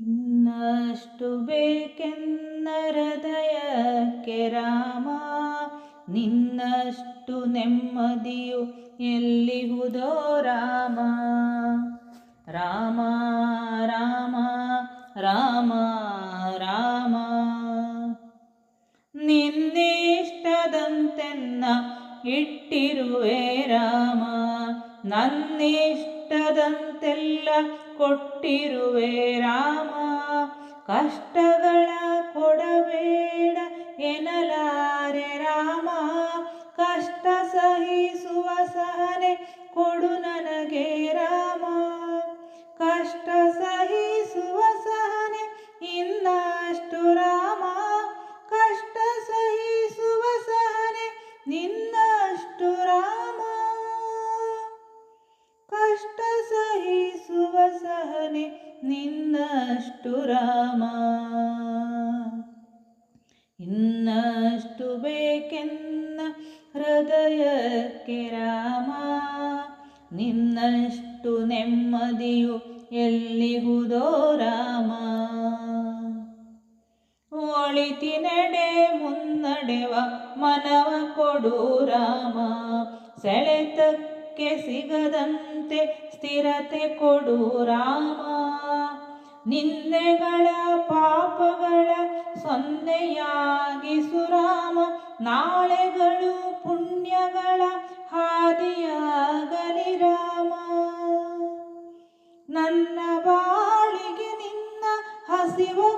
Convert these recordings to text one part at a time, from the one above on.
ಇನ್ನಷ್ಟು ಬೇಕೆನ್ನ ಹೃದಯಕ್ಕೆ ರಾಮ, ನಿನ್ನಷ್ಟು ನೆಮ್ಮದಿಯು ಎಲ್ಲಿಹುದೋ ರಾಮ? ರಾಮ ರಾಮ ರಾಮ ರಾಮ. ನಿನ್ನಿಷ್ಟದಂತೆನ್ನ ಇಟ್ಟಿರುವೆ ರಾಮ ನನ್ನಿಷ್ಟದಂತೆಲ್ಲ ಕೊಟ್ಟಿರುವೆ ರಾಮ. ಕಷ್ಟಗಳ ನಿನ್ನಷ್ಟು ರಾಮ. ಇನ್ನಷ್ಟು ಬೇಕೆನ್ನ ಹೃದಯಕ್ಕೆ ರಾಮ. ನಿನ್ನಷ್ಟು ನೆಮ್ಮದಿಯು ಎಲ್ಲಿಹುದೋ ರಾಮ. ಒಳಿತಿನಡೆ ಮುನ್ನಡೆವ ಮನವ ಕೊಡು ರಾಮ. ಸೆಳೆತಕ್ಕೆ ಸಿಗದಂತೆ ಸ್ಥಿರತೆ ಕೊಡು ರಾಮ. ನಿಂದೆಗಳ ಪಾಪಗಳ ಸೊನ್ನೆಯಾಗಿಸು ರಾಮ. ನಾಳೆಗಳು ಪುಣ್ಯಗಳ ಹಾದಿಯಾಗಲಿ ರಾಮ. ನನ್ನ ಬಾಳಿಗೆ ನಿನ್ನ ಹಸಿವ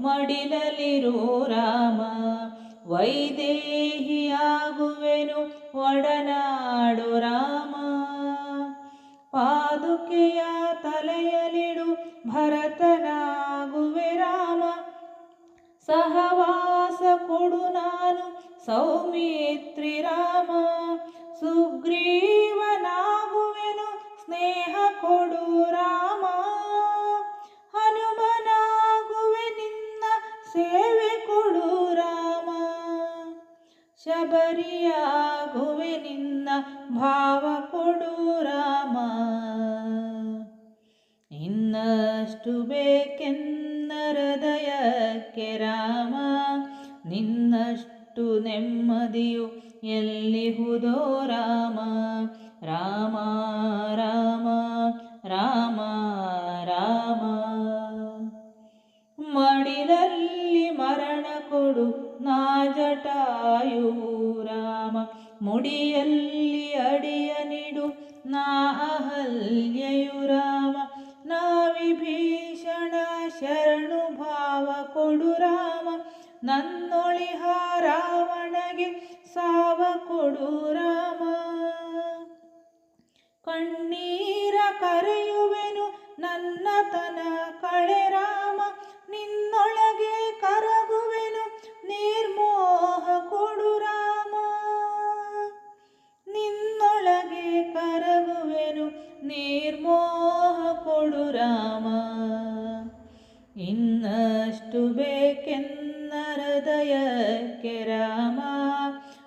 ಮಡಿಲಲಿರು ರಾಮ. ವೈದೇಹಿಯಾಗುವೆನು, ಒಡನಾಡು ರಾಮ. ಪಾದುಕೆಯ ತಲೆಯಲಿಡು ಭರತನಾಗುವೆ ರಾಮ. ಸಹವಾಸ ಕೊಡು ನಾನು, ಸೌಮಿತ್ರಿ ರಾಮ. ಸುಗ್ರೀವನಾಗುವೆನು ಶಬರಿಯಾಗುವೆ ನಿನ್ನ ಭಾವ ಕೊಡು ರಾಮ. ಇನ್ನಷ್ಟು ಬೇಕೆನ್ನ ಹೃದಯಕ್ಕೆ ರಾಮ. ನಿನ್ನಷ್ಟು ನೆಮ್ಮದಿಯು ಎಲ್ಲಿಹುದೋ ರಾಮ. ರಾಮ ರಾಮ ಮುಡಿಯಲ್ಲಿ ಅಡಿಯ ನಿಡು. ನಾ ಅಹಲ್ಯಯು ರಾಮ ನಾ ವಿಭೀಷಣ ಶರಣು ಭಾವ ಕೊಡು ರಾಮ. ನನ್ನೊಳಿಹ ರಾವಣಗೆ ಸಾವ ಕೊಡು ರಾಮ. ಕಣ್ಣೀರ ಕರೆಯುವೆನು, ನನ್ನ ತನ ಕಳೆ ರಾಮ. ನಿನ್ನೊಳಗೆ ಇನ್ನಷ್ಟು ಬೇಕೆನ್ನ ಹೃದಯಕ್ಕೆ ರಾಮ,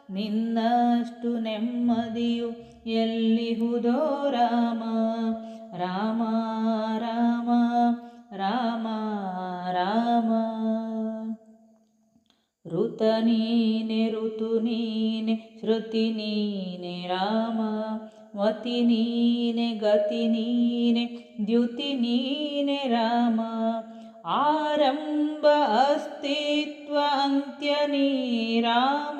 ನಿನ್ನಷ್ಟು ನೆಮ್ಮದಿಯು ಎಲ್ಲಿಹುದೋ ರಾಮ? ರಾಮ ರಾಮ ರಾಮ ರಾಮ. ಋತ ನೀನೆ, ಋತು ನೀನೆ, ಶ್ರುತಿ ನೀನೆ, ರಾಮ. ಮತಿ ನೀನೆ, ಗತಿ ನೀನೆ, ದ್ಯುತಿ ನೀನೆ, ರಾಮ. आरम्भ अस्ति त्वान्त्यनि राम।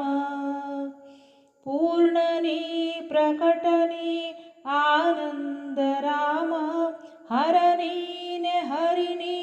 पूर्णनि प्रकटनि आनन्दराम। हरणि हरिणी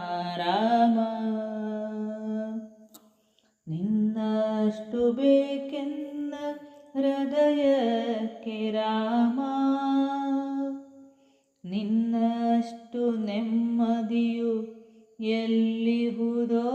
ನಿನ್ನಷ್ಟು ನೆಮ್ಮದಿಯು ಎಲ್ಲಿಹುದೋ